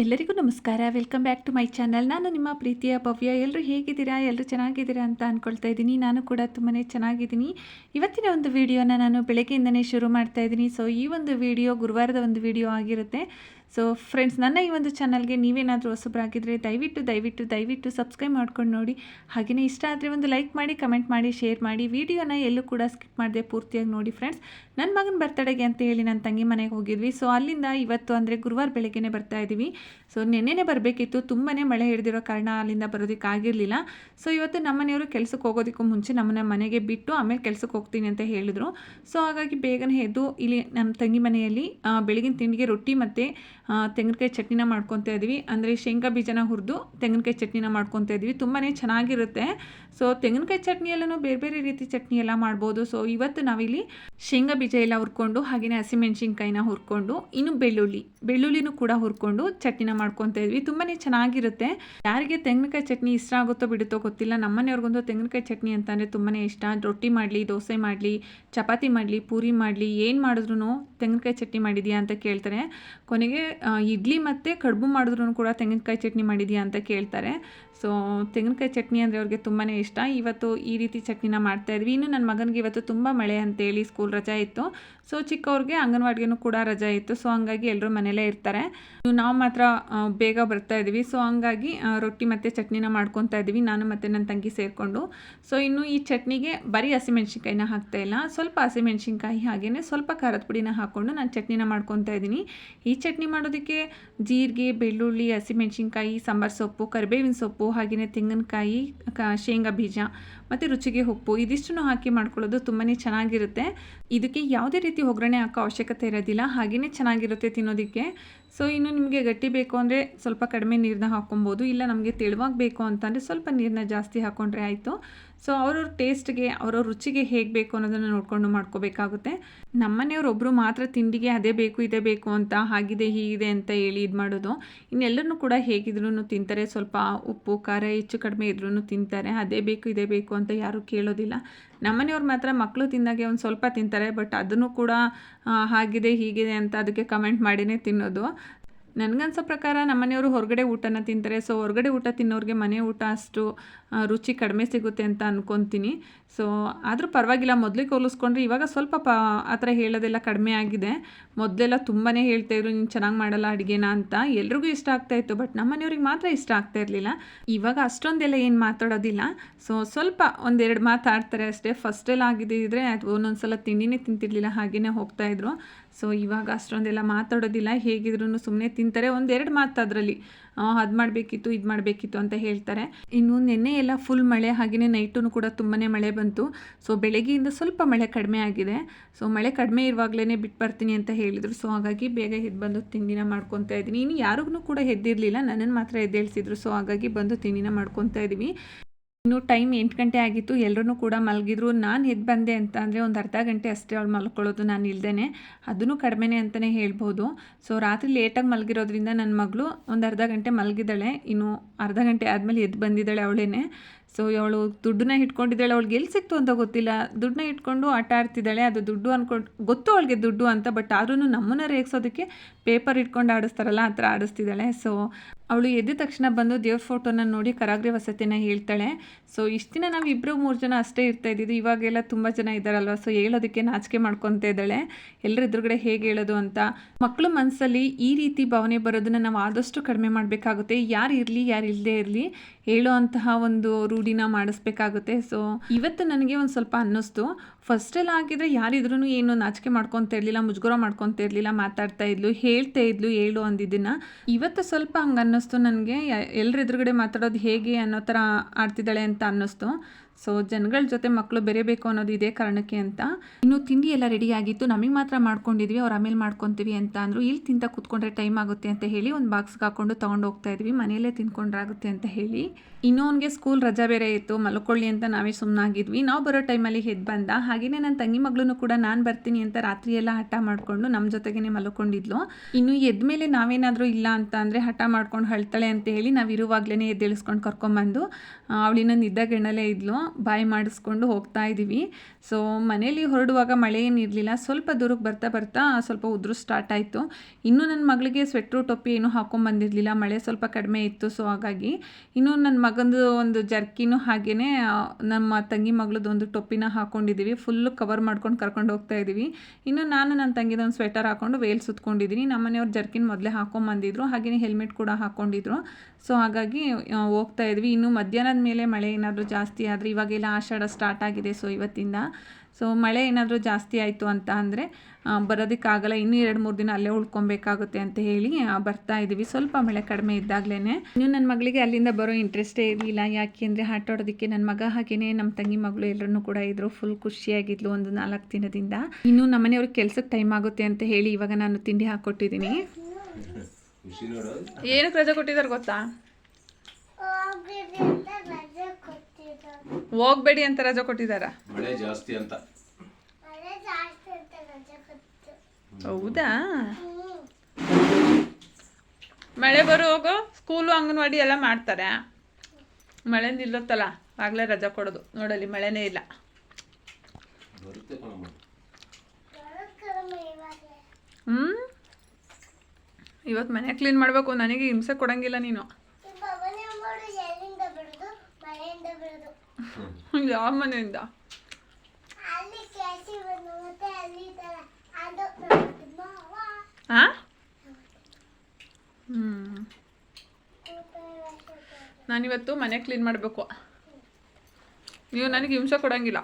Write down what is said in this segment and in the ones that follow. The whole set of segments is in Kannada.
ಎಲ್ಲರಿಗೂ ನಮಸ್ಕಾರ. Welcome back to my channel ನಾನು ನಿಮ್ಮ ಪ್ರೀತಿಯ ಭವ್ಯ. ಎಲ್ಲರೂ ಹೇಗಿದ್ದೀರಾ? ಎಲ್ಲರೂ ಚೆನ್ನಾಗಿದ್ದೀರಾ ಅಂತ ಅಂದ್ಕೊಳ್ತಾ ಇದ್ದೀನಿ. ನಾನು ಕೂಡ ತುಂಬಾ ಚೆನ್ನಾಗಿದ್ದೀನಿ. ಇವತ್ತಿನ ಒಂದು ವಿಡಿಯೋನ ನಾನು ಬೆಳಗ್ಗೆಯಿಂದನೇ ಶುರು ಮಾಡ್ತಾ ಇದ್ದೀನಿ. ಸೊ ಈ ಒಂದು ವಿಡಿಯೋ ಗುರುವಾರದ ಒಂದು ವಿಡಿಯೋ ಆಗಿರುತ್ತೆ. ಸೊ ಫ್ರೆಂಡ್ಸ್ ನನ್ನ ಈ ಒಂದು ಚಾನಲ್ಗೆ ನೀವೇನಾದರೂ ಹೊಸಬ್ರಾಗಿದ್ದರೆ ದಯವಿಟ್ಟು ದಯವಿಟ್ಟು ದಯವಿಟ್ಟು ಸಬ್ಸ್ಕ್ರೈಬ್ ಮಾಡ್ಕೊಂಡು ನೋಡಿ. ಹಾಗೆಯೇ ಇಷ್ಟ ಆದರೆ ಒಂದು ಲೈಕ್ ಮಾಡಿ ಕಮೆಂಟ್ ಮಾಡಿ ಶೇರ್ ಮಾಡಿ. ವಿಡಿಯೋನ ಎಲ್ಲೂ ಕೂಡ ಸ್ಕಿಪ್ ಮಾಡದೆ ಪೂರ್ತಿಯಾಗಿ ನೋಡಿ ಫ್ರೆಂಡ್ಸ್ ನನ್ನ ಮಗನ ಬರ್ತಡೆಗೆ ಅಂತ ಹೇಳಿ ನನ್ನ ತಂಗಿ ಮನೆಗೆ ಹೋಗಿದ್ವಿ. ಸೊ ಅಲ್ಲಿಂದ ಇವತ್ತು ಅಂದರೆ ಗುರುವಾರ ಬೆಳಗ್ಗೆನೇ ಬರ್ತಾ ಇದ್ದೀವಿ ಸೊ ನೆನ್ನೆನೇ ಬರಬೇಕಿತ್ತು. ತುಂಬಾ ಮಳೆ ಹಿಡಿದಿರೋ ಕಾರಣ ಅಲ್ಲಿಂದ ಬರೋದಕ್ಕೆ ಆಗಿರಲಿಲ್ಲ. ಸೊ ಇವತ್ತು ನಮ್ಮ ಮನೆಯವರು ಕೆಲಸಕ್ಕೆ ಹೋಗೋದಕ್ಕೂ ಮುಂಚೆ ನಮ್ಮನ್ನ ಮನೆಗೆ ಬಿಟ್ಟು ಆಮೇಲೆ ಕೆಲಸಕ್ಕೆ ಹೋಗ್ತೀನಿ ಅಂತ ಹೇಳಿದರು. ಸೊ ಹಾಗಾಗಿ ಬೇಗನೆ ಎದ್ದು ಇಲ್ಲಿ ನಮ್ಮ ತಂಗಿ ಮನೆಯಲ್ಲಿ ಬೆಳಗಿನ ತಿಂಡಿಗೆ ರೊಟ್ಟಿ ಮತ್ತು ತೆಂಗಿನಕಾಯಿ ಚಟ್ನಿನ ಮಾಡ್ಕೊತಾ ಇದ್ದೀವಿ. ಅಂದರೆ ಶೇಂಗಾ ಬೀಜನ ಹುರಿದು ತೆಂಗಿನಕಾಯಿ ಚಟ್ನಿನ ಮಾಡ್ಕೊತಾ ಇದ್ದೀವಿ. ತುಂಬಾ ಚೆನ್ನಾಗಿರುತ್ತೆ. ಸೊ ತೆಂಗಿನಕಾಯಿ ಚಟ್ನಿಯಲ್ಲೂ ಬೇರೆ ಬೇರೆ ರೀತಿ ಚಟ್ನಿ ಎಲ್ಲ ಮಾಡ್ಬೋದು. ಸೊ ಇವತ್ತು ನಾವಿಲ್ಲಿ ಶೇಂಗಾ ಬೀಜ ಎಲ್ಲ ಹುರ್ಕೊಂಡು ಹಾಗೆಯೇ ಹಸಿಮೆಣ್ಸಿನ್ಕಾಯಿನ ಹುರ್ಕೊಂಡು, ಇನ್ನು ಬೆಳ್ಳುಳ್ಳಿ. ಬೆಳ್ಳುಳ್ಳಿನೂ ಕೂಡ ಹುರ್ಕೊಂಡು ಚಟ್ನಿನ ಮಾಡ್ಕೊತಾ ಇದ್ವಿ. ತುಂಬಾ ಚೆನ್ನಾಗಿರುತ್ತೆ. ಯಾರಿಗೆ ತೆಂಗಿನಕಾಯಿ ಚಟ್ನಿ ಇಷ್ಟ ಆಗುತ್ತೋ ಬಿಡುತ್ತೋ ಗೊತ್ತಿಲ್ಲ. ನಮ್ಮನೆಯವ್ರಿಗೊಂದು ತೆಂಗಿನಕಾಯಿ ಚಟ್ನಿ ಅಂತಂದರೆ ತುಂಬಾ ಇಷ್ಟ. ರೊಟ್ಟಿ ಮಾಡಲಿ, ದೋಸೆ ಮಾಡಲಿ, ಚಪಾತಿ ಮಾಡಲಿ, ಪೂರಿ ಮಾಡಲಿ, ಏನು ಮಾಡಿದ್ರು ತೆಂಗಿನಕಾಯಿ ಚಟ್ನಿ ಮಾಡಿದ್ಯಾ ಅಂತ ಕೇಳ್ತಾರೆ. ಕೊನೆಗೆ ಇಡ್ಲಿ ಮತ್ತು ಕಡುಬು ಮಾಡಿದ್ರು ಕೂಡ ತೆಂಗಿನಕಾಯಿ ಚಟ್ನಿ ಮಾಡಿದ್ಯಾ ಅಂತ ಕೇಳ್ತಾರೆ. ಸೊ ತೆಂಗಿನಕಾಯಿ ಚಟ್ನಿ ಅಂದರೆ ಅವ್ರಿಗೆ ತುಂಬಾ ಇಷ್ಟ. ಇವತ್ತು ಈ ರೀತಿ ಚಟ್ನಿನ ಮಾಡ್ತಾ ಇದ್ವಿ. ಇನ್ನು ನನ್ನ ಮಗನಿಗೆ ಇವತ್ತು ತುಂಬ ಮಳೆ ಅಂತೇಳಿ ಸ್ಕೂಲ್ ರಜಾ ಇತ್ತು. ಸೊ ಚಿಕ್ಕವ್ರಿಗೆ ಅಂಗನವಾಡಿಗೆನೂ ಕೂಡ ರಜಾ ಇತ್ತು. ಸೊ ಹಂಗಾಗಿ ಎಲ್ಲರೂ ಮನೇಲೇ ಇರ್ತಾರೆ. ನಾವು ಮಾತ್ರ ಬೇಗ ಬರ್ತಾ ಇದ್ವಿ. ಸೊ ಹಂಗಾಗಿ ರೊಟ್ಟಿ ಮತ್ತು ಚಟ್ನಿನ ಮಾಡ್ಕೊತಾ ಇದ್ವಿ. ನಾನು ಮತ್ತು ನನ್ನ ತಂಗಿ ಸೇರಿಕೊಂಡು. ಸೊ ಇನ್ನು ಈ ಚಟ್ನಿಗೆ ಬರೀ ಹಸಿಮೆಣ್ಸಿನ್ಕಾಯಿನ ಹಾಕ್ತಾ ಇಲ್ಲ. ಸ್ವಲ್ಪ ಹಸಿಮೆಣ್ಸಿನ್ಕಾಯಿ ಹಾಗೆಯೇ ಸ್ವಲ್ಪ ಖಾರದ ಪುಡಿನ ಹಾಕ್ಕೊಂಡು ನಾನು ಚಟ್ನಿನ ಮಾಡ್ಕೊತಾ ಇದ್ದೀನಿ. ಈ ಚಟ್ನಿ ಮಾಡೋದಕ್ಕೆ ಜೀರಿಗೆ, ಬೆಳ್ಳುಳ್ಳಿ, ಹಸಿಮೆಣ್ಸಿನ್ಕಾಯಿ, ಸಾಂಬಾರು ಸೊಪ್ಪು, ಕರಿಬೇವಿನ ಸೊಪ್ಪು ಹಾಗೆಯೇ ತೆಂಗಿನಕಾಯಿ ಶೇಂಗಾ ಬೀಜ ಮತ್ತು ರುಚಿಗೆ ಉಪ್ಪು ಇದಿಷ್ಟನ್ನು ಹಾಕಿ ಮಾಡ್ಕೊಳ್ಳೋದು ತುಂಬಾ ಚೆನ್ನಾಗಿರುತ್ತೆ. ಇದಕ್ಕೆ ಯಾವುದೇ ರೀತಿ ಒಗ್ಗರಣೆ ಹಾಕೋ ಅವಶ್ಯಕತೆ ಇರೋದಿಲ್ಲ, ಹಾಗೆಯೇ ಚೆನ್ನಾಗಿರುತ್ತೆ ತಿನ್ನೋದಕ್ಕೆ. ಸೊ ಇನ್ನು ನಿಮಗೆ ಗಟ್ಟಿ ಬೇಕು ಅಂದರೆ ಸ್ವಲ್ಪ ಕಡಿಮೆ ನೀರನ್ನ ಹಾಕ್ಕೊಬೋದು, ಇಲ್ಲ ನಮಗೆ ತೆಳುವಾಗಿ ಬೇಕು ಅಂತಂದರೆ ಸ್ವಲ್ಪ ನೀರನ್ನ ಜಾಸ್ತಿ ಹಾಕ್ಕೊಂಡ್ರೆ ಆಯಿತು. ಸೊ ಅವ್ರವ್ರ ಟೇಸ್ಟ್ಗೆ ಅವ್ರವ್ರ ರುಚಿಗೆ ಹೇಗೆ ಬೇಕು ಅನ್ನೋದನ್ನು ನೋಡಿಕೊಂಡು ಮಾಡ್ಕೋಬೇಕಾಗುತ್ತೆ. ನಮ್ಮನೆಯವ್ರು ಒಬ್ಬರು ಮಾತ್ರ ತಿಂಡಿಗೆ ಅದೇ ಬೇಕು, ಇದೇ ಬೇಕು ಅಂತ ಹಾಗಿದೆ, ಹೀಗಿದೆ ಅಂತ ಹೇಳಿ ಇದು ಮಾಡೋದು. ಇನ್ನೆಲ್ಲರೂ ಕೂಡ ಹೇಗಿದ್ರೂ ತಿಂತಾರೆ. ಸ್ವಲ್ಪ ಉಪ್ಪು, ಖಾರ ಹೆಚ್ಚು ಕಡಿಮೆ ಇದ್ರೂ ತಿಂತಾರೆ. ಅದೇ ಬೇಕು, ಇದೇ ಬೇಕು ಅಂತ ಯಾರೂ ಕೇಳೋದಿಲ್ಲ. ನಮ್ಮನೆಯವ್ರು ಮಾತ್ರ ಮಕ್ಕಳು ತಿಂದಾಗೆ ಒಂದು ಸ್ವಲ್ಪ ತಿಂತಾರೆ. ಬಟ್ ಅದನ್ನು ಕೂಡ ಹಾಗಿದೆ, ಹೀಗಿದೆ ಅಂತ ಅದಕ್ಕೆ ಕಮೆಂಟ್ ಮಾಡಿನೇ ತಿನ್ನೋದು. ನನಗನ್ಸೋ ಪ್ರಕಾರ ನಮ್ಮನೆಯವರು ಹೊರಗಡೆ ಊಟನ ತಿಂತಾರೆ. ಸೊ ಹೊರಗಡೆ ಊಟ ತಿನ್ನೋರಿಗೆ ಮನೆ ಊಟ ಅಷ್ಟು ರುಚಿ ಕಡಿಮೆ ಸಿಗುತ್ತೆ ಅಂತ ಅಂದ್ಕೊತೀನಿ ಸೊ ಆದರೂ ಪರವಾಗಿಲ್ಲ ಮೊದಲಿಗೆ ಹೋಲಿಸ್ಕೊಂಡ್ರೆ ಇವಾಗ ಸ್ವಲ್ಪ ಪ, ಆ ಥರ ಹೇಳೋದೆಲ್ಲ ಕಡಿಮೆ ಆಗಿದೆ. ಮೊದಲೆಲ್ಲ ತುಂಬಾ ಹೇಳ್ತಾಯಿದ್ರು ನೀನು ಚೆನ್ನಾಗಿ ಮಾಡಲ್ಲ ಅಡುಗೆನ ಅಂತ. ಎಲ್ರಿಗೂ ಇಷ್ಟ ಆಗ್ತಾಯಿತ್ತು ಬಟ್ ನಮ್ಮ ಮನೆಯವ್ರಿಗೆ ಮಾತ್ರ ಇಷ್ಟ ಆಗ್ತಾ ಇರಲಿಲ್ಲ. ಇವಾಗ ಅಷ್ಟೊಂದೆಲ್ಲ ಏನು ಮಾತಾಡೋದಿಲ್ಲ. ಸೊ ಸ್ವಲ್ಪ ಒಂದೆರಡು ಮಾತಾಡ್ತಾರೆ ಅಷ್ಟೇ. ಫಸ್ಟೆಲ್ಲ ಆಗಿದ್ದಿದ್ರೆ, ಅದು ಒಂದೊಂದ್ಸಲ ತಿಂಡಿನೇ ತಿಂತಿರ್ಲಿಲ್ಲ ಹಾಗೆಯೇ ಹೋಗ್ತಾಯಿದ್ರು ಸೊ ಇವಾಗ ಅಷ್ಟೊಂದೆಲ್ಲ ಮಾತಾಡೋದಿಲ್ಲ. ಹೇಗಿದ್ರು ಸುಮ್ಮನೆ ತಿಂತಾರೆ. ಒಂದೆರಡು ಮಾತು ಅದರಲ್ಲಿ ಅದು ಮಾಡಬೇಕಿತ್ತು, ಇದು ಮಾಡಬೇಕಿತ್ತು ಅಂತ ಹೇಳ್ತಾರೆ. ಇನ್ನು ನಿನ್ನೆ ಎಲ್ಲ ಫುಲ್ ಮಳೆ ಹಾಗೆಯೇ ನೈಟೂ ಕೂಡ ತುಂಬಾ ಮಳೆ ಬಂತು. ಸೊ ಬೆಳಗ್ಗೆಯಿಂದ ಸ್ವಲ್ಪ ಮಳೆ ಕಡಿಮೆ ಆಗಿದೆ. ಸೊ ಮಳೆ ಕಡಿಮೆ ಇರುವಾಗಲೇ ಬಿಟ್ಟು ಬರ್ತೀನಿ ಅಂತ ಹೇಳಿದರು. ಸೊ ಹಾಗಾಗಿ ಬೇಗ ಎದ್ದು ಬಂದು ತಿಂಡಿನ ಮಾಡ್ಕೊತಾ ಇದ್ದೀನಿ. ಇನ್ನು ಯಾರಿಗೂ ಕೂಡ ಎದ್ದಿರಲಿಲ್ಲ. ನನ್ನನ್ನು ಮಾತ್ರ ಎದ್ದೇಳಿಸಿದ್ರು. ಸೊ ಹಾಗಾಗಿ ಬಂದು ತಿಂಡಿನ ಮಾಡ್ಕೊತಾ ಇದ್ದೀವಿ. ಇನ್ನು ಟೈಮ್ ಎಂಟು ಗಂಟೆ ಆಗಿತ್ತು ಎಲ್ಲರೂ ಕೂಡ ಮಲಗಿದ್ರು. ನಾನು ಎದ್ದು ಬಂದೆ ಅಂತ ಅಂದರೆ ಒಂದು ಅರ್ಧ ಗಂಟೆ ಅಷ್ಟೇ ಅವಳು ಮಲ್ಕೊಳ್ಳೋದು ನಾನು ಇಲ್ದೇ ಅದನ್ನು ಕಡಿಮೆನೇ ಅಂತಲೇ ಹೇಳ್ಬೋದು. ಸೊ ರಾತ್ರಿ ಲೇಟಾಗಿ ಮಲಗಿರೋದ್ರಿಂದ ನನ್ನ ಮಗಳು ಒಂದು ಅರ್ಧ ಗಂಟೆ ಮಲಗಿದ್ದಾಳೆ. ಇನ್ನು ಅರ್ಧ ಗಂಟೆ ಆದಮೇಲೆ ಎದ್ದು ಬಂದಿದ್ದಾಳೆ ಅವಳೇನೆ. ಸೊ ಅವಳು ದುಡ್ಡನ್ನ ಇಟ್ಕೊಂಡಿದ್ದಾಳೆ ಅವಳಿಗೆ ಎಲ್ಲಿ ಸಿಕ್ತು ಅಂತ ಗೊತ್ತಿಲ್ಲ. ದುಡ್ಡನ್ನ ಇಟ್ಕೊಂಡು ಆಟ ಆಡ್ತಿದ್ದಾಳೆ, ಅದು ದುಡ್ಡು ಅಂದ್ಕೊಂಡು ಗೊತ್ತು ಅವಳಿಗೆ ದುಡ್ಡು ಅಂತ ಬಟ್ ಆದ್ರೂ ನಮ್ಮನ್ನ ರೇಗಿಸೋದಕ್ಕೆ ಪೇಪರ್ ಇಟ್ಕೊಂಡು ಆಡಿಸ್ತಾರಲ್ಲ, ಆ ಥರ ಆಡಿಸ್ತಿದ್ದಾಳೆ. ಸೊ ಅವಳು ಎದ್ದ ತಕ್ಷಣ ಬಂದು ದೇವ್ರ ಫೋಟೋನ ನೋಡಿ ಕರಾಗ್ರಿ ವಸತಿನ ಹೇಳ್ತಾಳೆ. ಸೊ ಇಷ್ಟು ದಿನ ನಾವು ಇಬ್ಬರು ಮೂರು ಜನ ಅಷ್ಟೇ ಇರ್ತಾ ಇದ್ದಿದ್ದು, ಇವಾಗೆಲ್ಲ ತುಂಬ ಜನ ಇದ್ದಾರಲ್ವ? ಸೊ ಹೇಳೋದಕ್ಕೆ ನಾಚಿಕೆ ಮಾಡ್ಕೊತಾ ಇದ್ದಾಳೆ. ಎಲ್ಲರ ಎದುರುಗಡೆ ಹೇಗೆ ಹೇಳೋದು ಅಂತ. ಮಕ್ಕಳು ಮನಸ್ಸಲ್ಲಿ ಈ ರೀತಿ ಭಾವನೆ ಬರೋದನ್ನ ನಾವು ಆದಷ್ಟು ಕಡಿಮೆ ಮಾಡಬೇಕಾಗುತ್ತೆ. ಯಾರು ಇರಲಿ, ಯಾರು ಇಲ್ಲದೇ ಇರಲಿ, ಹೇಳೋ ಅಂತಹ ಒಂದು ರೂಢಿನ ಮಾಡಿಸ್ಬೇಕಾಗುತ್ತೆ. ಸೊ ಇವತ್ತು ನನಗೆ ಒಂದು ಸ್ವಲ್ಪ ಅನ್ನಿಸ್ತು. ಫಸ್ಟೆಲ್ಲ ಆಗಿದ್ರೆ ಯಾರಿದ್ರೂ ಏನು ನಾಚಿಕೆ ಮಾಡ್ಕೊತಾ ಇರಲಿಲ್ಲ, ಮುಜುಗರ ಮಾಡ್ಕೊತಾ ಇರಲಿಲ್ಲ, ಮಾತಾಡ್ತಾ ಇದ್ಲು, ಹೇಳ್ತಾ ಇದ್ಲು, ಹೇಳು ಅಂದಿದ್ದನ್ನ. ಇವತ್ತು ಸ್ವಲ್ಪ ಹಂಗೆ ಅನ್ನಿಸ್ತು ನನಗೆ. ಎಲ್ಲರ ಎದುರುಗಡೆ ಮಾತಾಡೋದು ಹೇಗೆ ಅನ್ನೋ ಥರ ಆಡ್ತಿದ್ದಾಳೆ ಅಂತ ಅನ್ನಿಸ್ತು. ಸೊ ಜನಗಳ ಜೊತೆ ಮಕ್ಕಳು ಬೆರೆಯಬೇಕು ಅನ್ನೋದು ಇದೇ ಕಾರಣಕ್ಕೆ ಅಂತ. ಇನ್ನು ತಿಂಡಿ ಎಲ್ಲ ರೆಡಿ ಆಗಿತ್ತು. ನಮಗೆ ಮಾತ್ರ ಮಾಡ್ಕೊಂಡಿದ್ವಿ, ಅವ್ರು ಆಮೇಲೆ ಮಾಡ್ಕೊತೀವಿ ಅಂತ ಅಂದರು. ಇಲ್ಲಿ ತಿಂತ ಕೂತ್ಕೊಂಡ್ರೆ ಟೈಮ್ ಆಗುತ್ತೆ ಅಂತ ಹೇಳಿ ಒಂದು ಬಾಕ್ಸ್ಗೆ ಹಾಕೊಂಡು ತೊಗೊಂಡು ಹೋಗ್ತಾ ಇದ್ವಿ. ಮನೆಯಲ್ಲೇ ತಿನ್ಕೊಂಡ್ರಾಗುತ್ತೆ ಅಂತ ಹೇಳಿ. ಇನ್ನೂ ಅವ್ನಿಗೆ ಸ್ಕೂಲ್ ರಜಾ ಬೇರೆ ಇತ್ತು, ಮಲ್ಕೊಳ್ಳಿ ಅಂತ ನಾವೇ ಸುಮ್ಮನಾಗಿದ್ವಿ ನಾವು ಬರೋ ಟೈಮಲ್ಲಿ ಎದ್ದು ಬಂದ. ಹಾಗೆಯೇ ನನ್ನ ತಂಗಿ ಮಗಳೂ ಕೂಡ ನಾನು ಬರ್ತೀನಿ ಅಂತ ರಾತ್ರಿ ಎಲ್ಲ ಹಠ ಮಾಡಿಕೊಂಡು ನಮ್ಮ ಜೊತೆಗೇ ಮಲ್ಕೊಂಡಿದ್ಲು. ಇನ್ನು ಎದ್ದ ಮೇಲೆ ನಾವೇನಾದರೂ ಇಲ್ಲ ಅಂತ ಅಂದರೆ ಹಠ ಮಾಡ್ಕೊಂಡು ಹಳ್ತಾಳೆ ಅಂತ ಹೇಳಿ ನಾವು ಇರುವಾಗಲೇ ಎದ್ದೇಳಿಸ್ಕೊಂಡು ಕರ್ಕೊಂಬಂದು ಅವಳಿನ ನಿದ್ದಗೆಣ್ಣಲೇ ಇದ್ಲು. ಬಾಯಿ ಮಾಡಿಸ್ಕೊಂಡು ಹೋಗ್ತಾ ಇದ್ದೀವಿ ಸೊ ಮನೇಲಿ ಹೊರಡುವಾಗ ಮಳೆ ಏನಿರಲಿಲ್ಲ ಸ್ವಲ್ಪ ದೂರಕ್ಕೆ ಬರ್ತಾ ಬರ್ತಾ ಸ್ವಲ್ಪ ಉದುರು ಸ್ಟಾರ್ಟ್ ಆಯಿತು. ಇನ್ನೂ ನನ್ನ ಮಗಳಿಗೆ ಸ್ವೆಟ್ರು ಟೊಪ್ಪಿ ಏನೂ ಹಾಕೊಂಡ್ಬಂದಿರಲಿಲ್ಲ ಮಳೆ ಸ್ವಲ್ಪ ಕಡಿಮೆ ಇತ್ತು ಸೊ ಹಾಗಾಗಿ. ಇನ್ನೂ ನನ್ನ ಮಗಂದು ಒಂದು ಜರ್ಕಿನೂ ಹಾಗೆಯೇ ನಮ್ಮ ತಂಗಿ ಮಗಳದ್ದು ಒಂದು ಟೊಪ್ಪಿನ ಹಾಕ್ಕೊಂಡಿದ್ದೀವಿ ಫುಲ್ಲು ಕವರ್ ಮಾಡ್ಕೊಂಡು ಕರ್ಕೊಂಡು ಹೋಗ್ತಾ ಇದ್ದೀವಿ ಇನ್ನು ನಾನು ನನ್ನ ತಂಗಿದ ಒಂದು ಸ್ವೆಟರ್ ಹಾಕೊಂಡು ವೇಲ್ ಸುತ್ಕೊಂಡಿದ್ದೀನಿ ನಮ್ಮ ಮನೆಯವ್ರು ಜರ್ಕಿನ್ ಮೊದಲೇ ಹಾಕೊಂಬಂದಿದ್ರು. ಹಾಗೆಯೇ ಹೆಲ್ಮೆಟ್ ಕೂಡ ಹಾಕ್ಕೊಂಡಿದ್ರು ಸೊ ಹಾಗಾಗಿ ಹೋಗ್ತಾ ಇದ್ವಿ. ಇನ್ನು ಮಧ್ಯಾಹ್ನದ ಮೇಲೆ ಮಳೆ ಏನಾದರೂ ಜಾಸ್ತಿ ಆದರೆ ಇವಾಗೆಲ್ಲ ಆಷಾಢ ಸ್ಟಾರ್ಟ್ ಆಗಿದೆ. ಸೊ ಇವತ್ತಿಂದ. ಸೊ ಮಳೆ ಏನಾದರೂ ಜಾಸ್ತಿ ಆಯಿತು ಅಂತ ಅಂದರೆ ಬರೋದಕ್ಕಾಗಲ್ಲ ಇನ್ನೂ ಎರಡು ಮೂರು ದಿನ ಅಲ್ಲೇ ಉಳ್ಕೊಬೇಕಾಗುತ್ತೆ ಅಂತ ಹೇಳಿ ಬರ್ತಾ ಇದ್ದೀವಿ. ಸ್ವಲ್ಪ ಮಳೆ ಕಡಿಮೆ ಇದ್ದಾಗಲೇ ಇನ್ನು ನನ್ನ ಮಗಳಿಗೆ ಅಲ್ಲಿಂದ ಬರೋ ಇಂಟ್ರೆಸ್ಟೇ ಇರಲಿಲ್ಲ. ಯಾಕೆ ಅಂದರೆ ಆಟಾಡೋದಕ್ಕೆ ನನ್ನ ಮಗ ಹಾಗೆಯೇ ನಮ್ಮ ತಂಗಿ ಮಗಳು ಎಲ್ಲರೂ ಕೂಡ ಇದ್ದರು ಫುಲ್ ಖುಷಿಯಾಗಿದ್ಲು ಒಂದು ನಾಲ್ಕು ದಿನದಿಂದ. ಇನ್ನು ನಮ್ಮನೆಯವ್ರಿಗೆ ಕೆಲ್ಸಕ್ಕೆ ಟೈಮ್ ಆಗುತ್ತೆ ಅಂತ ಹೇಳಿ ಇವಾಗ ನಾನು ತಿಂಡಿ ಹಾಕ್ಕೊಟ್ಟಿದ್ದೀನಿ ಖುಷಿ ನೋಡು ಏನಕ್ಕೆ ರಜೆ ಕೊಟ್ಟಿದ್ದಾರೆ ಗೊತ್ತಾ? ಹೋಗ್ಬಿಡಿ ಅಂತ ರಜೆ ಕೊಟ್ಟಿದ್ರು ಹೋಗ್ಬೇಡಿ ಅಂತ. ರಜೆ ಕೊಟ್ಟಿದ್ದಾರ ಮಳೆ ಜಾಸ್ತಿ. ಅಂತ ಮಳೆ ಜಾಸ್ತಿ ಅಂತ ರಜೆ ಕೊಟ್ಟು ಹೌದಾ? ಮಳೆ ಬರೋ ಹೋಗೋ ಸ್ಕೂಲು ಅಂಗನವಾಡಿ ಎಲ್ಲ ಮಾಡ್ತಾರೆ. ಮಳೆ ನಿಲ್ಲುತ್ತಲ್ಲ ಆಗಲೇ ರಜೆ ಕೊಡೋದು. ನೋಡಲಿ ಮಳೆನೇ ಇಲ್ಲ. ಹ್ಞೂ ಇವತ್ತು ಮನೆ ಕ್ಲೀನ್ ಮಾಡಬೇಕು ನನಗೆ ಹಿಂಸೆ ಕೊಡಂಗಿಲ್ಲ ನೀನು. ಯಾವ ಮನೆಯಿಂದ? ಹಾಂ ಹ್ಞೂ ನಾನಿವತ್ತು ಮನೆ ಕ್ಲೀನ್ ಮಾಡಬೇಕು. ನೀವು ನನಗೆ ಹಿಂಸೆ ಕೊಡಂಗಿಲ್ಲ.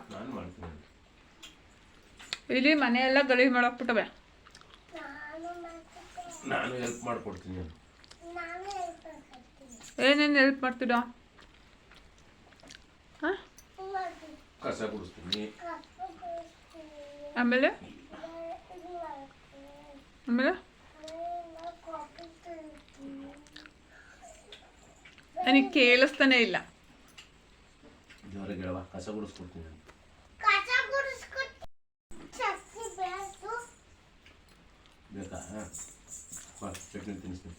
ಇಲ್ಲಿ ಮನೆಯೆಲ್ಲ ಗಲೀಜು ಮಾಡಾಕ್ಬಿಟ್ಟವೆ. ನಾನು ಹೆಲ್ಪ್ ಮಾಡಿಕೊಡ್ತೀನಿ ಏನೇನು ಹೆಲ್ಪ್ ಮಾಡ್ತೀರಾ? ಆಮೇಲೆ? ಆಮೇಲೆ ಆಮೇಲೆ ಕಾಫಿ ತರ್ತೀನಿ ನನಗೆ ಕೇಳಿಸ್ತಾನೆ ಇಲ್ಲ ಜೋರಾಗಿ ಹೇಳವ ಕಸ ಗುಡಿಸ್ಕೊಡ್ತೀನಿ ನಾನು ಕಸ ಗುಡಿಸ್ಕೊಟ್ಟು ಚಟ್ನಿ ಬೇಕು ಬೇಕಾ ಬಾ ಚಟ್ನಿ ತಿನ್ನಿಸ್ತೀನಿ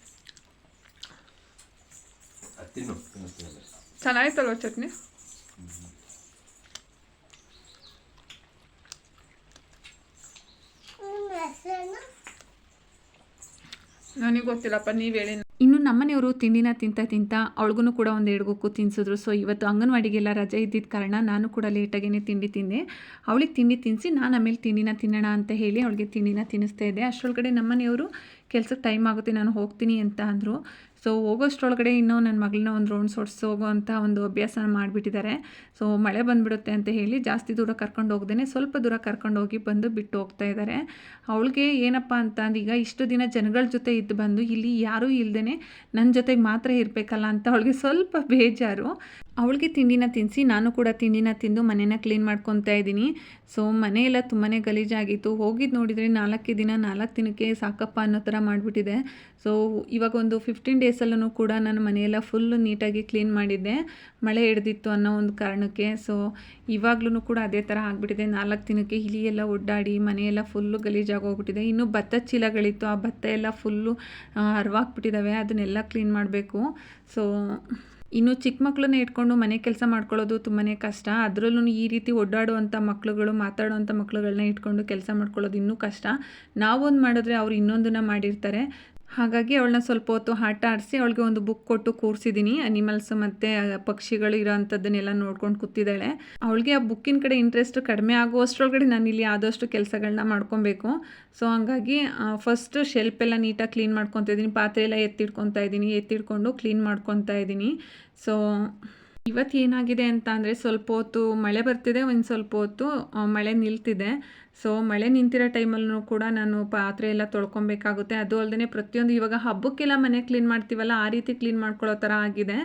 ಅದು ತಿನ್ನು ತಿನ್ನಿಸ್ತೀನಿ ಅದೇ ಚೆನ್ನಾಗಿತ್ತಲ್ವ ಚಟ್ನಿ ನಿಮ್ಮ ಹೆಸರೇನು ನನಗೆ ಗೊತ್ತಿಲ್ಲಪ್ಪ, ನೀವು ಹೇಳಿ. ಇನ್ನು ನಮ್ಮನೆಯವರು ತಿಂಡಿನ ತಿಂತ ತಿಂತ ಅವಳಿಗೂ ಕೂಡ ಒಂದು ಎಡ್ಗೊಕ್ಕು ತಿನ್ಸಿದ್ರು. ಸೊ ಇವತ್ತು ಅಂಗನವಾಡಿಗೆಲ್ಲ ರಜೆ ಇದ್ದಿದ್ದ ಕಾರಣ ನಾನು ಕೂಡ ಲೇಟಾಗೇ ತಿಂಡಿ ತಿಂದೆ. ಅವಳಿಗೆ ತಿಂಡಿ ತಿನ್ನಿಸಿ ನಾನು ಆಮೇಲೆ ತಿಂಡಿನ ತಿನ್ನೋಣ ಅಂತ ಹೇಳಿ ಅವಳಿಗೆ ತಿಂಡಿನ ತಿನ್ನಿಸ್ತಾ ಇದ್ದೆ. ಅಷ್ಟರೊಳಗಡೆ ನಮ್ಮನೆಯವರು ಕೆಲ್ಸಕ್ಕೆ ಟೈಮ್ ಆಗುತ್ತೆ, ನಾನು ಹೋಗ್ತೀನಿ ಅಂತ ಅಂದರು. ಸೊ ಹೋಗೋಷ್ಟರೊಳಗಡೆ ಇನ್ನೂ ನನ್ನ ಮಗಳನ್ನ ಒಂದು ರೌಂಡ್ಸ್ ಹೊಡ್ಸಿ ಅಂತ ಒಂದು ಅಭ್ಯಾಸನ ಮಾಡಿಬಿಟ್ಟಿದ್ದಾರೆ ಸೊ ಮಳೆ ಬಂದುಬಿಡುತ್ತೆ ಅಂತ ಹೇಳಿ ಜಾಸ್ತಿ ದೂರ ಕರ್ಕೊಂಡು ಹೋಗ್ದೇ ಸ್ವಲ್ಪ ದೂರ ಕರ್ಕೊಂಡು ಹೋಗಿ ಬಂದು ಬಿಟ್ಟು ಹೋಗ್ತಾ ಇದ್ದಾರೆ ಅವಳಿಗೆ ಏನಪ್ಪ ಅಂತ ಈಗ ಇಷ್ಟು ದಿನ ಜನಗಳ ಜೊತೆ ಇದ್ದು ಬಂದು ಇಲ್ಲಿ ಯಾರೂ ಇಲ್ಲದೇ ನನ್ನ ಜೊತೆಗೆ ಮಾತ್ರ ಇರಬೇಕಲ್ಲ ಅಂತ ಅವಳಿಗೆ ಸ್ವಲ್ಪ ಬೇಜಾರು. ಅವಳಿಗೆ ತಿಂಡಿನ ತಿನ್ನಿಸಿ ನಾನು ಕೂಡ ತಿಂಡಿನ ತಿಂದು ಮನೇನ ಕ್ಲೀನ್ ಮಾಡ್ಕೊತಾ ಇದ್ದೀನಿ. ಸೊ ಮನೆಯೆಲ್ಲ ತುಂಬಾ ಗಲೀಜಾಗಿತ್ತು. ಹೋಗಿದ್ದು ನೋಡಿದರೆ ನಾಲ್ಕು ದಿನ, ನಾಲ್ಕು ದಿನಕ್ಕೆ ಸಾಕಪ್ಪ ಅನ್ನೋ ಥರ ಮಾಡಿಬಿಟ್ಟಿದೆ. ಸೊ ಇವಾಗ ಒಂದು ಫಿಫ್ಟೀನ್ ಡೇಸಲ್ಲೂ ಕೂಡ ನಾನು ಮನೆಯೆಲ್ಲ ಫುಲ್ಲು ನೀಟಾಗಿ ಕ್ಲೀನ್ ಮಾಡಿದ್ದೆ. ಮಳೆ ಹಿಡ್ದಿತ್ತು ಅನ್ನೋ ಒಂದು ಕಾರಣಕ್ಕೆ. ಸೊ ಇವಾಗ್ಲೂ ಕೂಡ ಅದೇ ಥರ ಆಗಿಬಿಟ್ಟಿದೆ. ನಾಲ್ಕು ದಿನಕ್ಕೆ ಇಲಿ ಎಲ್ಲ ಒಡ್ಡಾಡಿ ಮನೆಯೆಲ್ಲ ಫುಲ್ಲು ಗಲೀಜಾಗೋಗ್ಬಿಟ್ಟಿದೆ ಇನ್ನು ಭತ್ತ ಚೀಲಗಳಿತ್ತು. ಆ ಭತ್ತ ಎಲ್ಲ ಫುಲ್ಲು ಹರಿವಾಗ್ಬಿಟ್ಟಿದ್ದಾವೆ ಅದನ್ನೆಲ್ಲ ಕ್ಲೀನ್ ಮಾಡಬೇಕು. ಸೊ ಇನ್ನು ಚಿಕ್ಕ ಮಕ್ಕಳನ್ನ ಇಟ್ಕೊಂಡು ಮನೆ ಕೆಲಸ ಮಾಡ್ಕೊಳ್ಳೋದು ತುಂಬಾ ಕಷ್ಟ. ಅದರಲ್ಲೂ ಈ ರೀತಿ ಓಡಾಡುವಂಥ ಮಕ್ಕಳುಗಳು ಮಾತಾಡುವಂಥ ಮಕ್ಕಳುಗಳನ್ನ ಇಟ್ಕೊಂಡು ಕೆಲಸ ಮಾಡ್ಕೊಳ್ಳೋದು ಇನ್ನೂ ಕಷ್ಟ. ನಾವೊಂದು ಮಾಡಿದ್ರೆ ಅವ್ರು ಇನ್ನೊಂದನ್ನು ಮಾಡಿರ್ತಾರೆ. ಹಾಗಾಗಿ ಅವಳನ್ನ ಸ್ವಲ್ಪ ಹೊತ್ತು ಆಟ ಆಡಿಸಿ ಅವಳಿಗೆ ಒಂದು ಬುಕ್ ಕೊಟ್ಟು ಕೂರಿಸಿದ್ದೀನಿ. ಅನಿಮಲ್ಸ್ ಮತ್ತು ಪಕ್ಷಿಗಳು ಇರೋ ಅಂಥದ್ದನ್ನೆಲ್ಲ ನೋಡ್ಕೊಂಡು ಕೂತಿದ್ದಾಳೆ. ಅವಳಿಗೆ ಆ ಬುಕ್ಕಿನ ಕಡೆ ಇಂಟ್ರೆಸ್ಟ್ ಕಡಿಮೆ ಆಗುವಷ್ಟರೊಳಗಡೆ ನಾನು ಇಲ್ಲಿ ಆದಷ್ಟು ಕೆಲಸಗಳನ್ನ ಮಾಡ್ಕೊಬೇಕು. ಸೊ ಹಂಗಾಗಿ ಫಸ್ಟ್ ಶೆಲ್ಪ್ ಎಲ್ಲ ನೀಟಾಗಿ ಕ್ಲೀನ್ ಮಾಡ್ಕೊತಾ ಇದ್ದೀನಿ. ಪಾತ್ರೆ ಎಲ್ಲ ಎತ್ತಿಡ್ಕೊತಾ ಇದ್ದೀನಿ. ಎತ್ತಿಡ್ಕೊಂಡು ಕ್ಲೀನ್ ಮಾಡ್ಕೊತಾ ಇದ್ದೀನಿ. ಸೊ ಇವತ್ತು ಏನಾಗಿದೆ ಅಂತ ಅಂದರೆ ಸ್ವಲ್ಪ ಹೊತ್ತು ಮಳೆ ಬರ್ತಿದೆ. ಒಂದು ಸ್ವಲ್ಪ ಹೊತ್ತು ಮಳೆ ನಿಲ್ತಿದೆ. ಸೊ ಮಳೆ ನಿಂತಿರೋ ಟೈಮಲ್ಲೂ ಕೂಡ ನಾನು ಪಾತ್ರೆ ಎಲ್ಲ ತೊಳ್ಕೊಬೇಕಾಗುತ್ತೆ. ಅದು ಅಲ್ಲದೆ ಪ್ರತಿಯೊಂದು ಇವಾಗ ಹಬ್ಬಕ್ಕೆಲ್ಲ ಮನೆ ಕ್ಲೀನ್ ಮಾಡ್ತೀವಲ್ಲ, ಆ ರೀತಿ ಕ್ಲೀನ್ ಮಾಡ್ಕೊಳ್ಳೋ ಥರ ಆಗಿದೆ.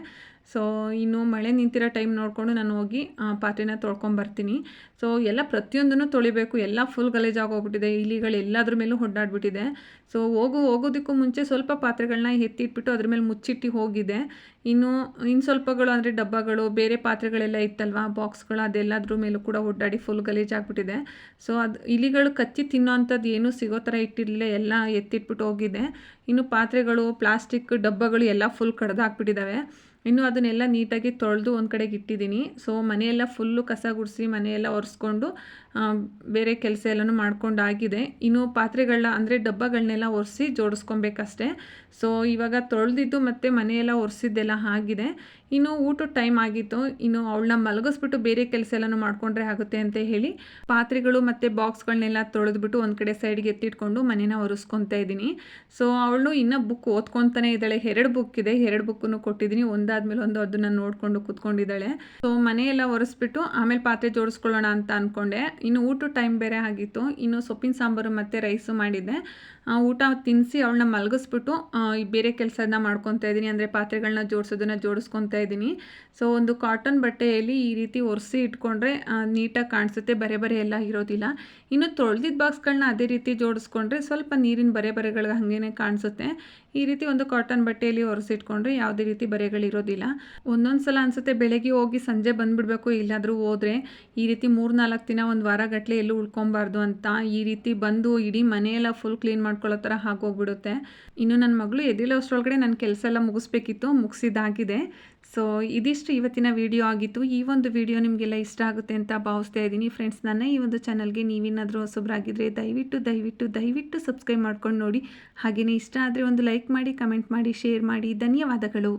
ಸೊ ಇನ್ನು ಮಳೆ ನಿಂತಿರೋ ಟೈಮ್ ನೋಡಿಕೊಂಡು ನಾನು ಹೋಗಿ ಪಾತ್ರೆನ ತೊಳ್ಕೊಂಬರ್ತೀನಿ. ಸೊ ಎಲ್ಲ ಪ್ರತಿಯೊಂದನ್ನು ತೊಳಿಬೇಕು. ಎಲ್ಲ ಫುಲ್ ಗಲೀಜಾಗೋಗ್ಬಿಟ್ಟಿದೆ ಇಲಿಗಳು ಎಲ್ಲದ್ರ ಮೇಲೂ ಹೊಡ್ಡಾಡ್ಬಿಟ್ಟಿದೆ ಸೊ ಹೋಗು, ಹೋಗೋದಕ್ಕೂ ಮುಂಚೆ ಸ್ವಲ್ಪ ಪಾತ್ರೆಗಳನ್ನ ಎತ್ತಿಟ್ಬಿಟ್ಟು ಅದ್ರ ಮೇಲೆ ಮುಚ್ಚಿಟ್ಟು ಹೋಗಿದೆ. ಇನ್ನು ಇನ್ನು ಸ್ವಲ್ಪಗಳು ಅಂದರೆ ಡಬ್ಬಗಳು, ಬೇರೆ ಪಾತ್ರೆಗಳೆಲ್ಲ ಇತ್ತಲ್ವ ಬಾಕ್ಸ್ಗಳು ಅದೆಲ್ಲದ್ರ ಮೇಲೂ ಕೂಡ ಒಡ್ಡಾಡಿ ಫುಲ್ ಗಲೀಜಾಗ್ಬಿಟ್ಟಿದೆ ಸೊ ಅದು ಇಲಿಗಳು ಕಚ್ಚಿ ತಿನ್ನೋ ಅಂಥದ್ದು ಏನೂ ಸಿಗೋ ಥರ ಇಟ್ಟಿರಲಿಲ್ಲ, ಎಲ್ಲ ಎತ್ತಿಟ್ಬಿಟ್ಟು ಹೋಗಿದೆ. ಇನ್ನು ಪಾತ್ರೆಗಳು, ಪ್ಲಾಸ್ಟಿಕ್ ಡಬ್ಬಗಳು ಎಲ್ಲ ಫುಲ್ ಕಡ್ದಾಕ್ಬಿಟ್ಟಿದ್ದಾವೆ ಇನ್ನು ಅದನ್ನೆಲ್ಲ ನೀಟಾಗಿ ತೊಳೆದು ಒಂದು ಕಡೆಗೆ ಇಟ್ಟಿದ್ದೀನಿ. ಸೊ ಮನೆಯೆಲ್ಲ ಫುಲ್ಲು ಕಸ ಗುಡಿಸಿ ಮನೆಯೆಲ್ಲ ಒರೆಸ್ಕೊಂಡು ಬೇರೆ ಕೆಲಸ ಎಲ್ಲನೂ ಮಾಡ್ಕೊಂಡು ಆಗಿದೆ ಇನ್ನು ಪಾತ್ರೆಗಳನ್ನ ಅಂದರೆ ಡಬ್ಬಗಳನ್ನೆಲ್ಲ ಒರೆಸಿ ಜೋಡಿಸ್ಕೊಬೇಕಷ್ಟೆ. ಸೊ ಇವಾಗ ತೊಳೆದಿದ್ದು ಮತ್ತು ಮನೆಯೆಲ್ಲ ಒರೆಸಿದ್ದೆಲ್ಲ ಆಗಿದೆ. ಇನ್ನು ಊಟದ ಟೈಮ್ ಆಗಿತ್ತು. ಇನ್ನು ಅವಳನ್ನ ಮಲಗಿಸ್ಬಿಟ್ಟು ಬೇರೆ ಕೆಲಸ ಎಲ್ಲನೂ ಮಾಡ್ಕೊಂಡ್ರೆ ಆಗುತ್ತೆ ಅಂತ ಹೇಳಿ ಪಾತ್ರೆಗಳು ಮತ್ತು ಬಾಕ್ಸ್ಗಳನ್ನೆಲ್ಲ ತೊಳೆದ್ಬಿಟ್ಟು ಒಂದು ಕಡೆ ಸೈಡ್ಗೆ ಎತ್ತಿಟ್ಕೊಂಡು ಮನೇನ ಒರೆಸ್ಕೊತಾ ಇದ್ದೀನಿ. ಸೊ ಅವಳು ಇನ್ನೂ ಬುಕ್ ಓದ್ಕೊತಾನೆ ಇದ್ದಾಳೆ. ಎರಡು ಬುಕ್ ಇದೆ. ಎರಡು ಬುಕ್ಕನ್ನು ಕೊಟ್ಟಿದ್ದೀನಿ. ಒಂದಾದ್ಮೇಲೆ ಒಂದು ಅದನ್ನು ನೋಡಿಕೊಂಡು ಕೂತ್ಕೊಂಡಿದ್ದಾಳೆ. ಸೊ ಮನೆಯೆಲ್ಲ ಒರೆಸ್ಬಿಟ್ಟು ಆಮೇಲೆ ಪಾತ್ರೆ ಜೋಡಿಸ್ಕೊಳ್ಳೋಣ ಅಂತ ಅಂದ್ಕೊಂಡೆ ಇನ್ನು ಊಟ ಟೈಮ್ ಬೇರೆ ಆಗಿತ್ತು. ಇನ್ನು ಸೊಪ್ಪಿನ ಸಾಂಬಾರು ಮತ್ತು ರೈಸು ಮಾಡಿದ್ದೆ. ಊಟ ತಿನ್ನಿಸಿ ಅವಳನ್ನ ಮಲಗಿಸ್ಬಿಟ್ಟು ಬೇರೆ ಕೆಲಸನ ಮಾಡ್ಕೊತಾ ಇದ್ದೀನಿ ಅಂದರೆ ಪಾತ್ರೆಗಳನ್ನ ಜೋಡಿಸೋದನ್ನ ಜೋಡಿಸ್ಕೊತಾ ಇದ್ದೀನಿ ಸೊ ಒಂದು ಕಾಟನ್ ಬಟ್ಟೆಯಲ್ಲಿ ಈ ರೀತಿ ಒರೆಸಿ ಇಟ್ಕೊಂಡ್ರೆ ನೀಟಾಗಿ ಕಾಣಿಸುತ್ತೆ. ಬರೆ ಬರೆ ಎಲ್ಲ ಇರೋದಿಲ್ಲ. ಇನ್ನು ತೊಳೆದಿದ್ದ ಬಾಕ್ಸ್ಗಳನ್ನ ಅದೇ ರೀತಿ ಜೋಡಿಸ್ಕೊಂಡ್ರೆ ಸ್ವಲ್ಪ ನೀರಿನ ಬರೆ ಬರೆಗಳು ಹಾಗೇನೆ ಕಾಣಿಸುತ್ತೆ. ಈ ರೀತಿ ಒಂದು ಕಾಟನ್ ಬಟ್ಟೆಯಲ್ಲಿ ಒರೆಸಿಟ್ಕೊಂಡ್ರೆ ಯಾವುದೇ ರೀತಿ ಬರೆಗಳಿರೋದಿಲ್ಲ. ಒಂದೊಂದು ಸಲ ಅನಿಸುತ್ತೆ ಬೆಳಗ್ಗೆ ಹೋಗಿ ಸಂಜೆ ಬಂದುಬಿಡ್ಬೇಕು, ಇಲ್ಲಾದರೂ ಹೋದರೆ ಈ ರೀತಿ ಮೂರು ನಾಲ್ಕು ದಿನ ಒಂದು ವಾರ ಗಟ್ಟಲೆ ಎಲ್ಲೂ ಉಳ್ಕೊಬಾರ್ದು ಅಂತ ಈ ರೀತಿ ಬಂದು ಇಡೀ ಮನೆಯೆಲ್ಲ ಫುಲ್ ಕ್ಲೀನ್ ಮಾಡ್ಕೊಳ್ಳೋ ಥರ ಆಗೋಗ್ಬಿಡುತ್ತೆ. ಇನ್ನು ನನ್ನ ಮಗಳು ಎದಿಲೋ ಅಷ್ಟರೊಳಗಡೆ ನನ್ನ ಕೆಲಸ ಎಲ್ಲ ಮುಗಿಸ್ಬೇಕಿತ್ತು ಮುಗಿಸಿದಾಗಿದೆ ಸೊ ಇದಿಷ್ಟು ಇವತ್ತಿನ ವಿಡಿಯೋ ಆಗಿತ್ತು. ಈ ಒಂದು ವಿಡಿಯೋ ನಿಮಗೆಲ್ಲ ಇಷ್ಟ ಆಗುತ್ತೆ ಅಂತ ಭಾವಿಸ್ತಾ ಇದ್ದೀನಿ. ಫ್ರೆಂಡ್ಸ್ ನನ್ನ ಈ ಒಂದು ಚಾನಲ್ಗೆ ನೀವೇನಾದರೂ ಹೊಸಬ್ರಾಗಿದ್ದರೆ ದಯವಿಟ್ಟು ದಯವಿಟ್ಟು ದಯವಿಟ್ಟು ಸಬ್ಸ್ಕ್ರೈಬ್ ಮಾಡ್ಕೊಂಡು ನೋಡಿ. ಹಾಗೆಯೇ ಇಷ್ಟ ಆದರೆ ಒಂದು ಲೈಕ್ ಮಾಡಿ ಕಮೆಂಟ್ ಮಾಡಿ ಶೇರ್ ಮಾಡಿ. ಧನ್ಯವಾದಗಳು.